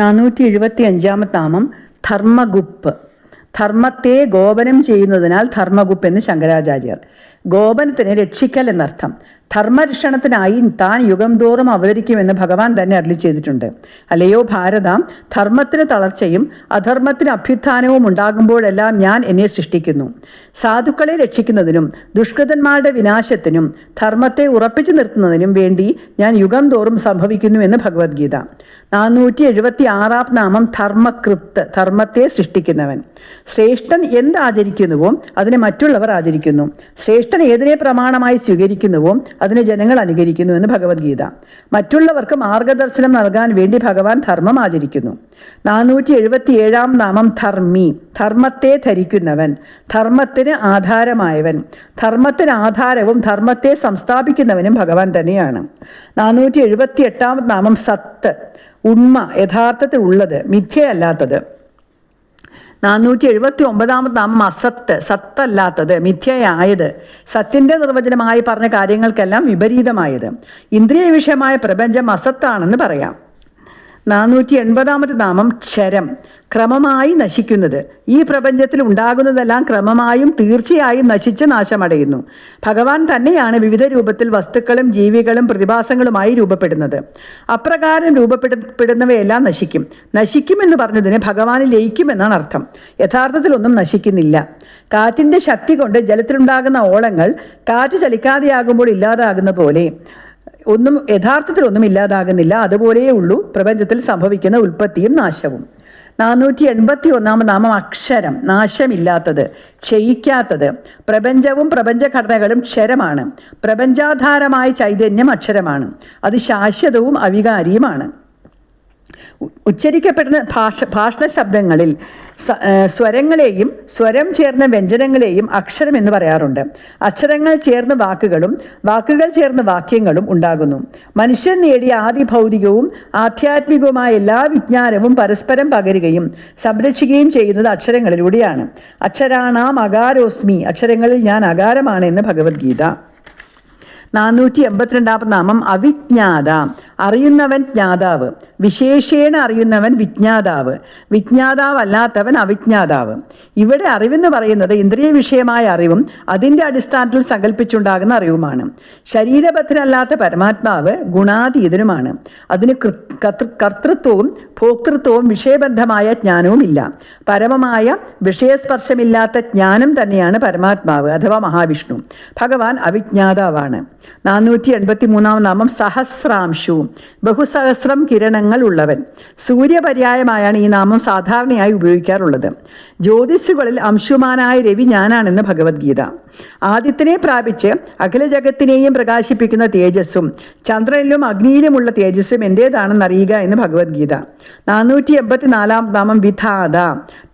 നാനൂറ്റി എഴുപത്തി അഞ്ചാമത്തെ നാമം ധർമ്മഗുപ്പ്. ധർമ്മത്തെ ഗോപനം ചെയ്യുന്നതിനാൽ ധർമ്മഗുപ്പ് എന്ന് ശങ്കരാചാര്യർ. ഗോപനത്തിനെ രക്ഷിക്കൽ എന്നർത്ഥം. ധർമ്മരക്ഷണത്തിനായി താൻ യുഗം തോറും അവതരിക്കുമെന്ന് ഭഗവാൻ തന്നെ അരളി ചെയ്തിട്ടുണ്ട്. അല്ലയോ ഭാരത ധർമ്മത്തിന് തളർച്ചയും അധർമ്മത്തിന് അഭ്യുത്ഥാനവും ഉണ്ടാകുമ്പോഴെല്ലാം ഞാൻ എന്നെ സൃഷ്ടിക്കുന്നു. സാധുക്കളെ രക്ഷിക്കുന്നതിനും ദുഷ്കൃതന്മാരുടെ വിനാശത്തിനും ധർമ്മത്തെ ഉറപ്പിച്ചു നിർത്തുന്നതിനും വേണ്ടി ഞാൻ യുഗം തോറും സംഭവിക്കുന്നു എന്ന് ഭഗവത്ഗീത. നാനൂറ്റി എഴുപത്തി ആറാം നാമം ധർമ്മകൃത്ത് ധർമ്മത്തെ സൃഷ്ടിക്കുന്നവൻ. ശ്രേഷ്ഠൻ എന്ത് ആചരിക്കുന്നുവോ അതിനെ മറ്റുള്ളവർ ആചരിക്കുന്നു. ശ്രേഷ്ഠൻ ഏതിനെ പ്രമാണമായി സ്വീകരിക്കുന്നുവോ അതിനെ ജനങ്ങൾ അനുകരിക്കുന്നു എന്ന് ഭഗവത്ഗീത. മറ്റുള്ളവർക്ക് മാർഗദർശനം നൽകാൻ വേണ്ടി ഭഗവാൻ ധർമ്മം ആചരിക്കുന്നു. നാനൂറ്റി എഴുപത്തി ഏഴാം നാമം ധർമ്മി. ധർമ്മത്തെ ധരിക്കുന്നവൻ ധർമ്മത്തിന് ആധാരമായവൻ ധർമ്മത്തിന് ആധാരവും ധർമ്മത്തെ സംസ്ഥാപിക്കുന്നവനും ഭഗവാൻ തന്നെയാണ്. നാനൂറ്റി എഴുപത്തി എട്ടാം നാമം സത്ത്. ഉണ്മ യഥാർത്ഥത്തിൽ ഉള്ളത് മിഥ്യയല്ലാത്തത്. നാനൂറ്റി എഴുപത്തി ഒമ്പതാമത് നാം അസത്ത് സത്തല്ലാത്തത് മിഥ്യയായത് സത്തിന്റെ നിർവചനമായി പറഞ്ഞ കാര്യങ്ങൾക്കെല്ലാം വിപരീതമായത്. ഇന്ദ്രിയ വിഷയമായ പ്രപഞ്ചം അസത്താണെന്ന് പറയാം. നാനൂറ്റി എൺപതാമത് നാമം ക്ഷരം ക്രമമായി നശിക്കുന്നത്. ഈ പ്രപഞ്ചത്തിൽ ഉണ്ടാകുന്നതെല്ലാം ക്രമമായും തീർച്ചയായും നശിച്ച് നാശമടയുന്നു. ഭഗവാൻ തന്നെയാണ് വിവിധ രൂപത്തിൽ വസ്തുക്കളും ജീവികളും പ്രതിഭാസങ്ങളുമായി രൂപപ്പെടുന്നത്. അപ്രകാരം രൂപപ്പെടുന്നവയെല്ലാം നശിക്കും. നശിക്കുമെന്ന് പറഞ്ഞതിന് ഭഗവാന് ലയിക്കുമെന്നാണ് അർത്ഥം. യഥാർത്ഥത്തിൽ ഒന്നും നശിക്കുന്നില്ല. കാറ്റിന്റെ ശക്തി കൊണ്ട് ജലത്തിലുണ്ടാകുന്ന ഓളങ്ങൾ കാറ്റ് ചലിക്കാതെയാകുമ്പോൾ ഇല്ലാതാകുന്ന പോലെ. ഒന്നും യഥാർത്ഥത്തിൽ ഒന്നും ഇല്ലാതാകുന്നില്ല. അതുപോലെയേ ഉള്ളൂ. പ്രപഞ്ചത്തിൽ സംഭവിക്കുന്ന ഉൽപ്പത്തിയും നാശവും. നാനൂറ്റി എൺപത്തി ഒന്നാമത് നാമം അക്ഷരം. നാശമില്ലാത്തത് ക്ഷയിക്കാത്തത്. പ്രപഞ്ചവും പ്രപഞ്ചഘടനകളും ക്ഷരമാണ്. പ്രപഞ്ചാധാരമായ ചൈതന്യം അക്ഷരമാണ്. അത് ശാശ്വതവും അവികാരിയുമാണ്. ഉച്ചരിക്കപ്പെടുന്ന ഭാഷ ഭാഷണ ശബ്ദങ്ങളിൽ സ്വരങ്ങളെയും സ്വരം ചേർന്ന വ്യഞ്ജനങ്ങളെയും അക്ഷരം എന്ന് പറയാറുണ്ട്. അക്ഷരങ്ങൾ ചേർന്ന വാക്കുകളും വാക്കുകൾ ചേർന്ന വാക്യങ്ങളും ഉണ്ടാകുന്നു. മനുഷ്യൻ നേടിയ ആദി ഭൗതികവും ആധ്യാത്മികവുമായ എല്ലാ വിജ്ഞാനവും പരസ്പരം പകരുകയും സംരക്ഷിക്കുകയും ചെയ്യുന്നത് അക്ഷരങ്ങളിലൂടെയാണ്. അക്ഷരാണാം അകാരോസ്മി. അക്ഷരങ്ങളിൽ ഞാൻ അകാരമാണ് എന്ന് ഭഗവത്ഗീത. നാനൂറ്റി എൺപത്തിരണ്ടാമത് നാമം അവിജ്ഞാത. അറിയുന്നവൻ ജ്ഞാതാവ്. വിശേഷേണ അറിയുന്നവൻ വിജ്ഞാതാവ്. വിജ്ഞാതാവല്ലാത്തവൻ അവിജ്ഞാതാവ്. ഇവിടെ അറിവെന്ന് പറയുന്നത് ഇന്ദ്രിയ വിഷയമായ അറിവും അതിന്റെ അടിസ്ഥാനത്തിൽ സങ്കല്പിച്ചുണ്ടാകുന്ന അറിവുമാണ്. ശരീരബദ്ധനല്ലാത്ത പരമാത്മാവ് ഗുണാതീതനുമാണ്. അതിന് കർത്തൃത്വവും ഭോക്തൃത്വവും വിഷയബന്ധമായ ജ്ഞാനവും ഇല്ല പരമമായ വിഷയസ്പർശമില്ലാത്ത ജ്ഞാനം തന്നെയാണ് പരമാത്മാവ് അഥവാ മഹാവിഷ്ണു. ഭഗവാൻ അവിജ്ഞാതാവാണ്. നാനൂറ്റി എൺപത്തി മൂന്നാം നാമം സഹസ്രാംശു. ബഹുസഹസ്രം കിരണങ്ങൾ ഉള്ളവൻ. സൂര്യപര്യായമായാണ് ഈ നാമം സാധാരണയായി ഉപയോഗിക്കാറുള്ളത്. ജ്യോതിസുകളിൽ അംശുമാനായ രവി ഞാനാണെന്ന് ഭഗവത്ഗീത. ആദിത്യനെ പ്രാപിച്ച് അഖില ജഗത്തിനെയും പ്രകാശിപ്പിക്കുന്ന തേജസ്സും ചന്ദ്രനിലും അഗ്നിയിലുമുള്ള തേജസ്സും എന്റേതാണെന്ന് അറിയുക എന്ന് ഭഗവത്ഗീത. നാനൂറ്റി എൺപത്തി നാലാം നാമം വിധാത.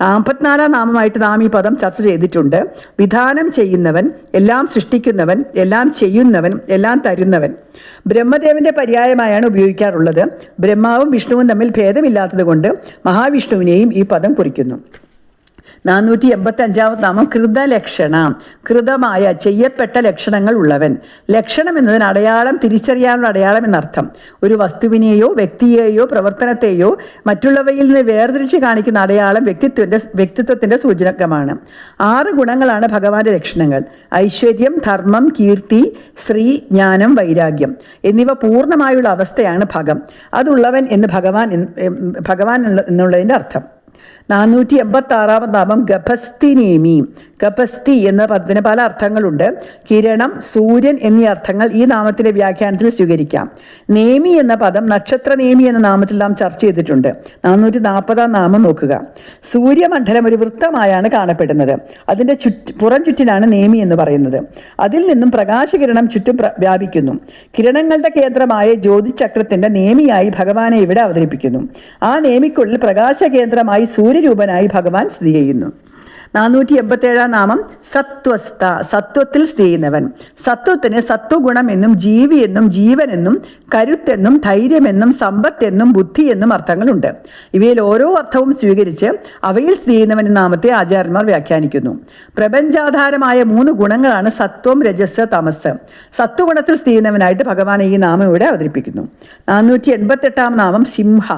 നാൽപ്പത്തിനാലാം നാമമായിട്ട് നാം ഈ പദം ചർച്ച ചെയ്തിട്ടുണ്ട്. വിധാനം ചെയ്യുന്നവൻ എല്ലാം സൃഷ്ടിക്കുന്നവൻ എല്ലാം ചെയ്യുന്നവൻ എല്ലാം തരുന്നവൻ. ബ്രഹ്മദേവന്റെ പര്യായമായാണ് ഉപയോഗിക്കാറുള്ളത്. ബ്രഹ്മാവും വിഷ്ണുവും തമ്മിൽ ഭേദമില്ലാത്തത് കൊണ്ട് മഹാവിഷ്ണുവിനെയും ഈ പദം കുറിക്കുന്നു. നാനൂറ്റി എൺപത്തി അഞ്ചാമത് നാമം കൃതലക്ഷണം. കൃതമായ ചെയ്യപ്പെട്ട ലക്ഷണങ്ങൾ ഉള്ളവൻ. ലക്ഷണം എന്നതിന് അടയാളം തിരിച്ചറിയാനുള്ള അടയാളം എന്നർത്ഥം. ഒരു വസ്തുവിനെയോ വ്യക്തിയെയോ പ്രവർത്തനത്തെയോ മറ്റുള്ളവയിൽ നിന്ന് വേർതിരിച്ച് കാണിക്കുന്ന അടയാളം വ്യക്തിത്വന്റെ വ്യക്തിത്വത്തിന്റെ സൂചനകമാണ് ആറ് ഗുണങ്ങളാണ് ഭഗവാന്റെ ലക്ഷണങ്ങൾ. ഐശ്വര്യം ധർമ്മം കീർത്തി ശ്രീ ജ്ഞാനം വൈരാഗ്യം എന്നിവ പൂർണമായുള്ള അവസ്ഥയാണ് ഭഗം. അതുള്ളവൻ എന്ന് ഭഗവാൻ ഭഗവാൻ എന്നുള്ളതിന്റെ അർത്ഥം. നാനൂറ്റി എൺപത്തി ആറാമത് നാമം. ഗഭസ്തിനേമി ഗഭസ്തി എന്ന പദത്തിന് പല അർത്ഥങ്ങളുണ്ട്. കിരണം സൂര്യൻ എന്നീ അർത്ഥങ്ങൾ ഈ നാമത്തിന്റെ വ്യാഖ്യാനത്തിൽ സ്വീകരിക്കാം. നേമി എന്ന പദം നക്ഷത്ര നേമി എന്ന നാമത്തിൽ നാം ചർച്ച ചെയ്തിട്ടുണ്ട്. നാനൂറ്റി നാൽപ്പതാം നാമം നോക്കുക. സൂര്യമണ്ഡലം ഒരു വൃത്തമായാണ് കാണപ്പെടുന്നത്. അതിന്റെ ചുറ്റ് പുറം ചുറ്റിനാണ് നേമി എന്ന് പറയുന്നത്. അതിൽ നിന്നും പ്രകാശകിരണം ചുറ്റും വ്യാപിക്കുന്നു. കിരണങ്ങളുടെ കേന്ദ്രമായ ജ്യോതിചക്രത്തിന്റെ നേമിയായി ഭഗവാനെ ഇവിടെ അവതരിപ്പിക്കുന്നു. ആ നേമിക്കുള്ളിൽ പ്രകാശ കേന്ദ്രമായി സൂര്യരൂപനായി ഭഗവാൻ സ്ഥിതി ചെയ്യുന്നു. നാനൂറ്റി എൺപത്തേഴാം നാമം സത്വസ്ഥ. സത്വത്തിൽ സ്ഥിതി ചെയ്യുന്നവൻ സത്വത്തിന് സത്വഗുണം എന്നും ജീവി എന്നും ജീവൻ എന്നും കരുത്തെന്നും ധൈര്യമെന്നും സമ്പത്തെന്നും ബുദ്ധി എന്നും അർത്ഥങ്ങളുണ്ട്. ഇവയിൽ ഓരോ അർത്ഥവും സ്വീകരിച്ച് അവയിൽ സ്ഥിതി ചെയ്യുന്നവൻ നാമത്തെ ആചാര്യന്മാർ വ്യാഖ്യാനിക്കുന്നു. പ്രപഞ്ചാധാരമായ മൂന്ന് ഗുണങ്ങളാണ് സത്വം രജസ് തമസ്. സത്വഗുണത്തിൽ സ്ഥിതി ചെയ്യുന്നവനായിട്ട് ഭഗവാൻ ഈ നാമം ഇവിടെ അവതരിപ്പിക്കുന്നു. നാനൂറ്റി എൺപത്തെട്ടാം നാമം സിംഹ.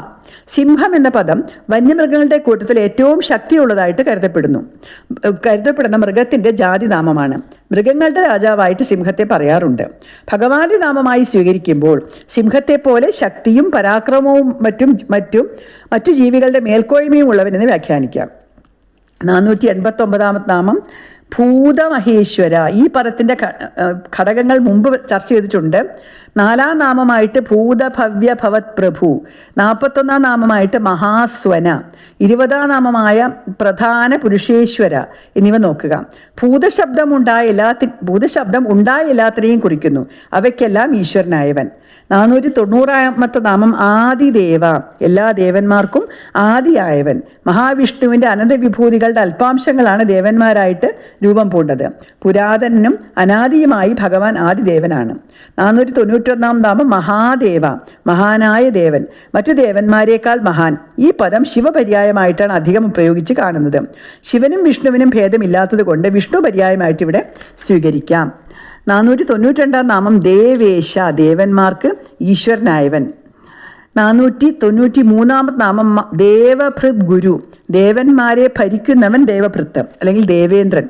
സിംഹം എന്ന പദം വന്യമൃഗങ്ങളുടെ കൂട്ടത്തിൽ ഏറ്റവും ശക്തിയുള്ളതായിട്ട് കരുതപ്പെടുന്നു. കരുതപ്പെടുന്ന മൃഗത്തിന്റെ ജാതിനാമമാണ്. മൃഗങ്ങളുടെ രാജാവായിട്ട് സിംഹത്തെ പറയാറുണ്ട്. ഭഗവാന്റെ നാമമായി സ്വീകരിക്കുമ്പോൾ സിംഹത്തെ പോലെ ശക്തിയും പരാക്രമവും മറ്റും മറ്റും മറ്റു ജീവികളുടെ മേൽക്കോയ്മയും ഉള്ളവനെന്ന് വ്യാഖ്യാനിക്കാം. നാനൂറ്റി എൺപത്തി ഒമ്പതാമത്തെ നാമം ഭൂതമഹേശ്വര. ഈ പദത്തിന്റെ ഘടകങ്ങൾ മുമ്പ് ചർച്ച ചെയ്തിട്ടുണ്ട്. നാലാം നാമമായിട്ട് ഭൂതഭവ്യ ഭവത് പ്രഭു. നാൽപ്പത്തൊന്നാം നാമമായിട്ട് മഹാസ്വന. ഇരുപതാം നാമമായ പ്രധാന പുരുഷേശ്വര എന്നിവ നോക്കുക. ഭൂതശബ്ദം ഉണ്ടായ എല്ലാത്തി ഭൂതശബ്ദം ഉണ്ടായ എല്ലാത്തിനെയും കുറിക്കുന്നു. അവയ്ക്കെല്ലാം ഈശ്വരനായവൻ. നാനൂറ്റി തൊണ്ണൂറാമത്തെ നാമം ആദിദേവ. എല്ലാ ദേവന്മാർക്കും ആദിയായവൻ. മഹാവിഷ്ണുവിന്റെ അനന്തവിഭൂതികളുടെ അല്പാംശങ്ങളാണ് ദേവന്മാരായിട്ട് രൂപം പൂണ്ടത്. പുരാതനും അനാദിയുമായി ഭഗവാൻ ആദിദേവനാണ്. നാനൂറ്റി തൊണ്ണൂറ്റൊന്നാം നാമം മഹാദേവ മഹാനായ ദേവൻ. മറ്റു ദേവന്മാരെക്കാൾ മഹാൻ. ഈ പദം ശിവപര്യായമായിട്ടാണ് അധികം ഉപയോഗിച്ച് കാണുന്നത്. ശിവനും വിഷ്ണുവിനും ഭേദമില്ലാത്തത് കൊണ്ട് വിഷ്ണു പര്യായമായിട്ട് ഇവിടെ സ്വീകരിക്കാം. നാനൂറ്റി തൊണ്ണൂറ്റി രണ്ടാം നാമം ദേവേശ ദേവന്മാർക്ക് ഈശ്വരനായവൻ. നാനൂറ്റി തൊണ്ണൂറ്റി മൂന്നാമത് നാമം ദേവഭൃത് ഗുരു. ദേവന്മാരെ ഭരിക്കുന്നവൻ ദേവഭൃത്ത് അല്ലെങ്കിൽ ദേവേന്ദ്രൻ.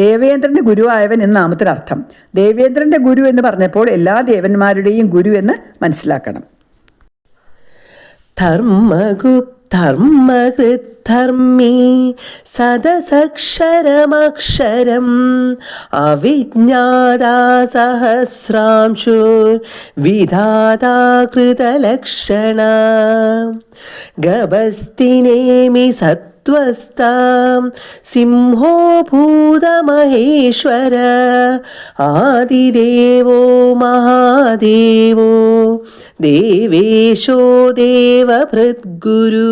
ദേവേന്ദ്രന്റെ ഗുരുവായവൻ എന്ന നാമത്തിനർത്ഥം ദേവേന്ദ്രന്റെ ഗുരു എന്ന് പറഞ്ഞപ്പോൾ എല്ലാ ദേവന്മാരുടെയും ഗുരു എന്ന് മനസ്സിലാക്കണം. ധർമ്മഗുദ്ധർമ്മി സദസക്ഷരമക്ഷരം അവിജ്ഞാതാ സഹസ്രാംശു വിധാതാകൃതലക്ഷണ ഗഭസ്തിനേമി സത്വസ്താം सिंहो ഭൂതമഹേശ്വര ആദിദേവോ മഹാദേവോ ദേവേശോ ദേവഭൃദ്ഗുരു